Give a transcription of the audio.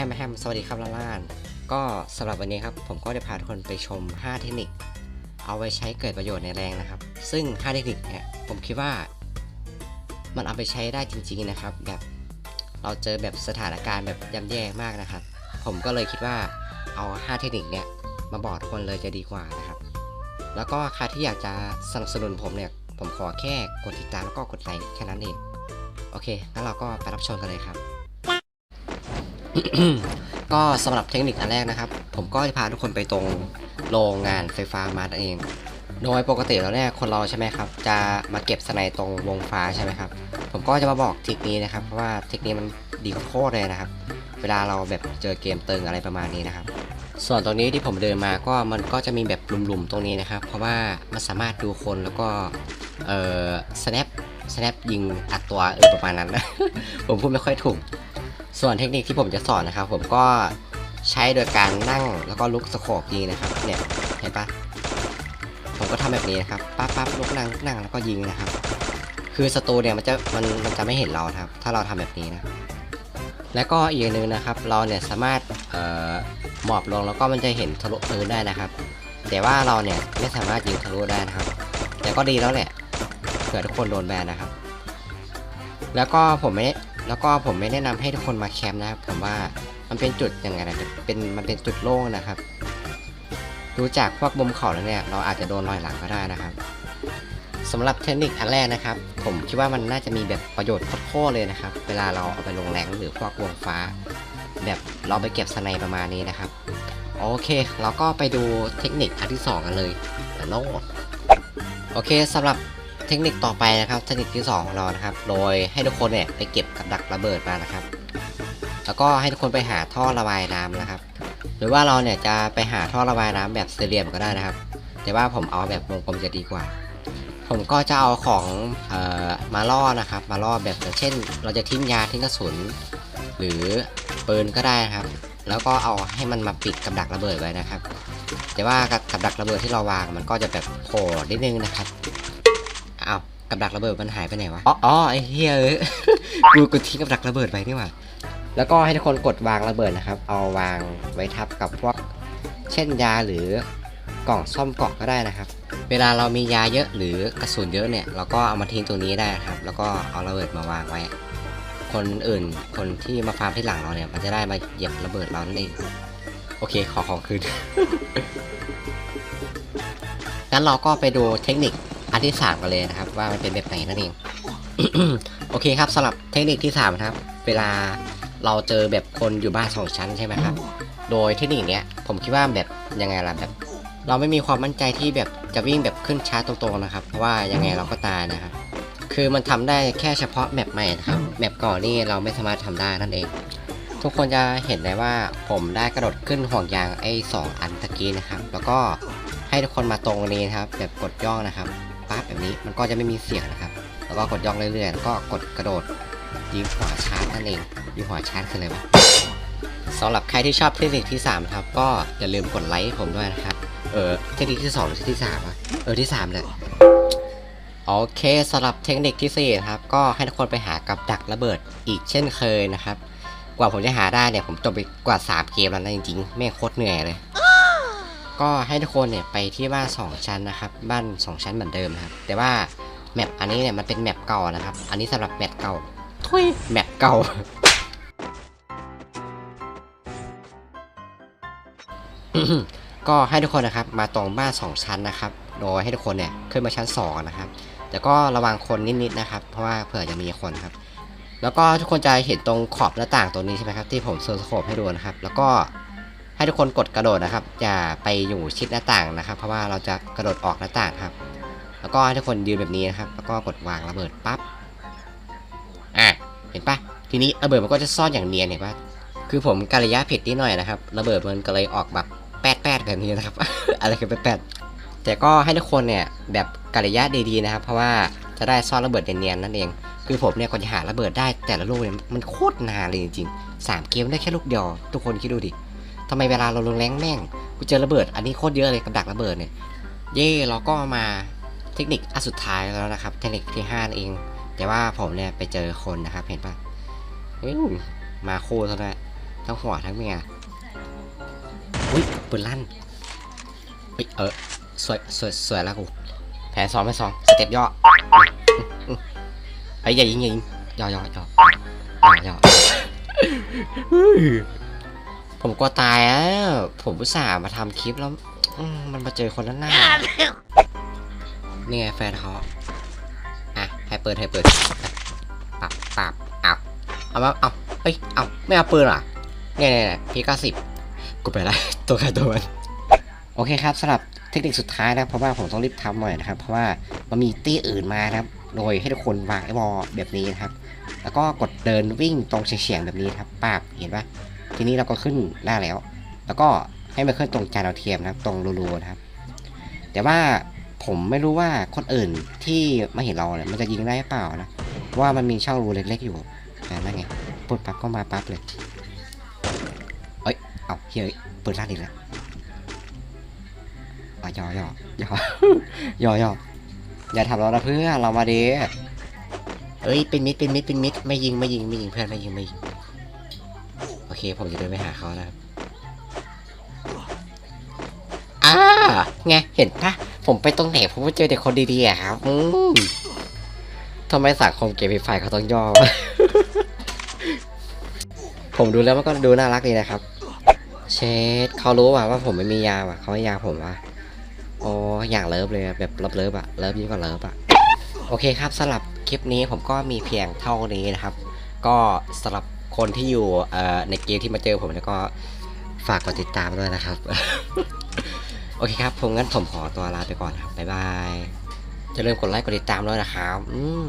ฮมแฮมสวัสดีครับล่าล่าน ก็สำหรับวันนี้ครับ ผมก็จะพาทุกคนไปชม 5 เทคนิค เอาไว้ใช้เกิดประโยชน์ในแรงนะครับ ซึ่ง 5 เทคนิคเนี่ยผมคิดว่า มันเอาไปใช้ได้จริงๆนะครับ แบบเราเจอแบบสถานการณ์แบบย่ำแย่มากนะครับ ผมก็เลยคิดว่าเอา 5 เทคนิคเนี่ยมาบอกทุกคนเลยจะดีกว่านะครับ แล้วก็ใครที่อยากจะสนับสนุนผมเนี่ยผมขอแค่กดติดตามแล้วก็กดไลค์แค่นั้นเองโอเคงั้นเราก็ไปรับชมกันเลยครับ ก็สำหรับเทคนิคอันแรกนะครับ ผมก็จะพาทุกคนไปตรงโรงงานไฟฟ้ามาเอง โดยปกติแล้วเนี่ยคนเราใช่ไหมครับ จะมาเก็บสไนตรงวงฟ้าใช่ไหมครับ ผมก็จะมาบอกทิคนี้นะครับเพราะว่าทิคนี้มันดีโคตรเลยนะครับ เวลาเราแบบเจอเกมเตึงอะไรประมาณนี้นะครับ ส่วนตรงนี้ที่ผมเดินมาก็มันก็จะมีแบบหลุมๆตรงนี้นะครับ เพราะว่ามันสามารถดูคนแล้วก็เอ่อ snap snap ยิงอัดตัวเออประมาณนั้นนะ ผมพูดไม่ค่อยถูก ส่วนเทคนิคที่ผมจะสอนนะครับ ผมก็ใช้โดยการนั่งแล้วก็ลุกสโคปยิงนะครับ เนี่ยเห็นปะผมก็ทำแบบนี้นะครับปั๊บปั๊บลุกนั่งนั่งแล้วก็ยิงนะครับ คือศัตรูเนี่ยมันจะมันมันจะไม่เห็นเราครับ ถ้าเราทำแบบนี้นะแล้วก็อีกอย่างหนึ่งนะครับ เราเนี่ยสามารถเอ่อหมอบลงแล้วก็มันจะเห็นทะลุพื้นได้นะครับ แต่ว่าเราเนี่ยไม่สามารถยิงทะลุได้นะครับ แต่ก็ดีแล้วแหละเผื่อทุกคนโดนแบนนะครับ แล้วก็ผมไม่ แล้วก็ผมไม่แนะนำให้ทุกคนมาแคมป์นะครับผมว่ามันเป็นจุดยังไงนะเป็นมันเป็นจุดโล่งนะครับ ดูจากพวกมุมเขาแล้วเนี่ยเราอาจจะโดนรอยหลังก็ได้นะครับสำหรับเทคนิคอันแรกนะครับ ผมคิดว่ามันน่าจะมีแบบประโยชน์โคตรๆเลยนะครับ เวลาเราเอาไปลงแรงหรือพวกวงฟ้า แบบเราไปเก็บสไนประมาณนี้นะครับ โอเคเราก็ไปดูเทคนิคอันที่2กันเลยเดี๋ยวโลดโอเคสำหรับ เทคนิคต่อไปนะครับเทคนิคที่ 2 ของเรานะครับ โดยให้ทุกคนเนี่ยไปเก็บกับดักระเบิดมานะครับ แล้วก็ให้ทุกคนไปหาท่อระบายน้ำนะครับ หรือว่าเราเนี่ยจะไปหาท่อระบายน้ำแบบสี่เหลี่ยมก็ได้นะครับ แต่ว่าผมเอาแบบวงกลมจะดีกว่า ผมก็จะเอาของออมาล่อนะครับ มาล่อแบบเช่น เราจะทิ้งยาทิ้งกระสุน หรือปืนก็ได้นะครับ แล้วก็เอาให้มันมาปิดกับดักระเบิดไว้นะครับ แต่ว่ากับดักระเบิดที่เราวางมันก็จะแบบโผล่นิดนึงนะครับ กับดักระเบิดมันหายไปไหนวะอ๋ออ๋อไอ้เฮียเอ้ยกูกูทิ้งกับดักระเบิดไปนี่หว่า แล้วก็ให้ทุกคนกดวางระเบิดนะครับ เอาวางไว้ทับกับพวกเช่นยาหรือกล่องซ่อมเกาะก็ได้นะครับ เวลาเรามียาเยอะหรือกระสุนเยอะเนี่ย เราก็เอามาทิ้งตรงนี้ได้นะครับ แล้วก็เอาระเบิดมาวางไว้ คนอื่นคนที่มาฟาร์มที่หลังเราเนี่ย มันจะได้มาเหยียบระเบิดเรานั่นเอง โอเคขอของคืนงั้นเราก็ไปดูเทคนิค อันที่3กันเลยนะครับ ว่ามันเป็นแบบไหนนั่นเอง โอเคครับสำหรับเทคนิคที่3นะครับ เวลาเราเจอแบบคนอยู่บ้านสองชั้นใช่ไหมครับ โดยเทคนิคเนี้ยผมคิดว่าแบบยังไงล่ะแบบ เราไม่มีความมั่นใจที่แบบจะวิ่งแบบขึ้นช้าตรงๆนะครับ เพราะว่ายังไงเราก็ตายนะครับคือมันทำได้แค่เฉพาะแมปใหม่นะครับแมปก่อนนี่เราไม่สามารถทำได้นั่นเอง ทุกคนจะเห็นได้ว่าผมได้กระโดดขึ้นห่วงยางไอ้สองอันตะกี้นะครับ แล้วก็ให้ทุกคนมาตรงนี้นะครับ แบบกดย่องนะครับ ปั๊บแบบนี้มันก็จะไม่มีเสียงนะครับ แล้วก็กดย่องเรื่อยๆแล้วก็กดกระโดดยิงหัวชาร์จนั่นเองยิงหัวชาร์จคืออะไรวะสำหรับใครที่ชอบเทคนิคที่3นะครับก็อย่าลืมกดไลค์ผมด้วยนะครับ เออเทคนิคที่2หรือที่3อะเออที่3แหละโอเคสำหรับเทคนิคที่4นะครับก็ให้ทุกคนไปหากับดักระเบิดอีกเช่นเคยนะครับ กว่าผมจะหาได้เนี่ยผมจบไปกว่า 3 เกมแล้วนะจริงๆแม่งโคตรเหนื่อยเลย ก็ให้ทุกคนเนี่ยไปที่บ้าน2ชั้นนะครับบ้าน 2 ชั้นเหมือนเดิมนะครับ แต่ว่าแมปอันนี้เนี่ยมันเป็นแมปเก่านะครับ อันนี้สำหรับแมปเก่าทุยแมปเก่า ก็ให้ทุกคนนะครับมาตรงบ้าน 2 ชั้นนะครับ โดยให้ทุกคนเนี่ยขึ้นมาชั้น 2 นะครับ แต่ก็ระวังคนนิดๆนะครับ เพราะว่าเผื่อจะมีคนครับ แล้วก็ทุกคนจะเห็นตรงขอบหน้าต่างตรงนี้ใช่ไหมครับที่ผมโซนสโคปให้ดูนะครับ แล้วก็ ให้ทุกคนกดกระโดดนะครับ อย่าไปอยู่ชิดหน้าต่างนะครับ เพราะว่าเราจะกระโดดออกหน้าต่างครับ แล้วก็ให้ทุกคนยืนแบบนี้นะครับ แล้วก็กดวางระเบิดปั๊บอะเห็นปะทีนี้ระเบิดมันก็จะซ่อนอย่างเนียนเห็นปะคือผมกระยะผิดนิดหน่อยนะครับ ระเบิดมันก็เลยออกแบบแปดแปดแบบนี้นะครับ อะไรคือแปดแปดแต่ก็ให้ทุกคนเนี่ยแบบกระยะดีๆนะครับ เพราะว่าจะได้ซ่อนระเบิดเนียนๆนั่นเอง คือผมเนี่ยกว่าจะหาระเบิดได้แต่ละลูกเนี่ยมันโคตรนานเลยจริงๆสามเกมได้แค่ลูกเดียวทุกคนคิดดูดิ ทำไมเวลาเราลงแรงแม่งกูเจอระเบิด อันนี้โคตรเยอะเลยกับดักระเบิดเนี่ย เย่เราก็มาเทคนิคอันสุดท้ายแล้วนะครับ เทคนิคที่5นั่นเอง แต่ว่าผมเนี่ยไปเจอคนนะครับ เห็นปะมาคู่ซะด้วยทั้งหัวทั้งเมียอุ้ยปืนลั่นเฮ้ยเออสวยสวยสวยแล้วกูแผนสองแผนสองสเต็ปย่อไอ้ยอย่ายิงอย่ายิงย่อย่อย่อย่อย่อ ผมกลัวตายอะผมอุตส่าห์มาทำคลิปแล้วอืมมันมาเจอคนนั้นหน้านี่ไงแฟนเขาอะให้เปิดให้เปิดปับปับเอาเอามาเอาเอ้ยเอาไม่เอาปืนเหรอเนี่ยเนี่ยพีเก้าสิบกูไปละตัวใครตัวมันโอเคครับสำหรับเทคนิคสุดท้ายนะเพราะว่าผมต้องรีบทำหน่อยนะครับ เพราะว่ามันมีตี้อื่นมานะครับ โดยให้ทุกคนวางไอ้บอแบบนี้นะครับ แล้วก็กดเดินวิ่งตรงเฉียงๆแบบนี้ครับปาบเห็นปะ ทีนี้เราก็ขึ้นได้แล้ว แล้วก็ให้มันขึ้นตรงจานดาวเทียมนะครับ ตรงรูๆนะครับ แต่ว่าผมไม่รู้ว่าคนอื่นที่มาเห็นเราเนี่ยมันจะยิงได้หรือเปล่านะว่ามันมีช่องรูเล็กๆอยู่แต่นั่นไงปุ๊บปั๊บก็มาปั๊บเลยเอ้ยเอาเฮ้ยเปิดร้านอีกแล้วอะยอยอยอยอยออย่าทำเรานะเพื่อนเรามาดีเอ้ยเป็นมิดเป็นมิดเป็นมิดไม่ยิงไม่ยิงไม่ยิงเพื่อนไม่ยิงไม่ยิง เคผมจะเดินไปหาเขานะครับอ่าไงเห็นปะผมไปตรงไหนผมก็เจอแต่คนดีๆอะครับอืมทำไมสังคมเกมไฟเขาต้องยอม ผมดูแล้วมันก็ดูน่ารักดีนะครับ เชดเขารู้ว่ะว่าผมไม่มียาว่ะเขาให้ยาผมว่ะโอ้อย่างเลิฟเลยอะแบบเลิฟเลิฟอะเลิฟยิ่งกว่าเลิฟอะโอเคครับสำหรับคลิปนี้ผมก็มีเพียงเท่านี้นะครับ ก็สำหรับ คนที่อยู่ในเกมที่มาเจอผมแล้วก็ฝากกดติดตามด้วยนะครับ โอเคครับ ผมงั้นผมขอตัวลาไปก่อนครับ บ๊ายบายจะเริ่มกดไลค์กดติดตามด้วยนะครับ อืม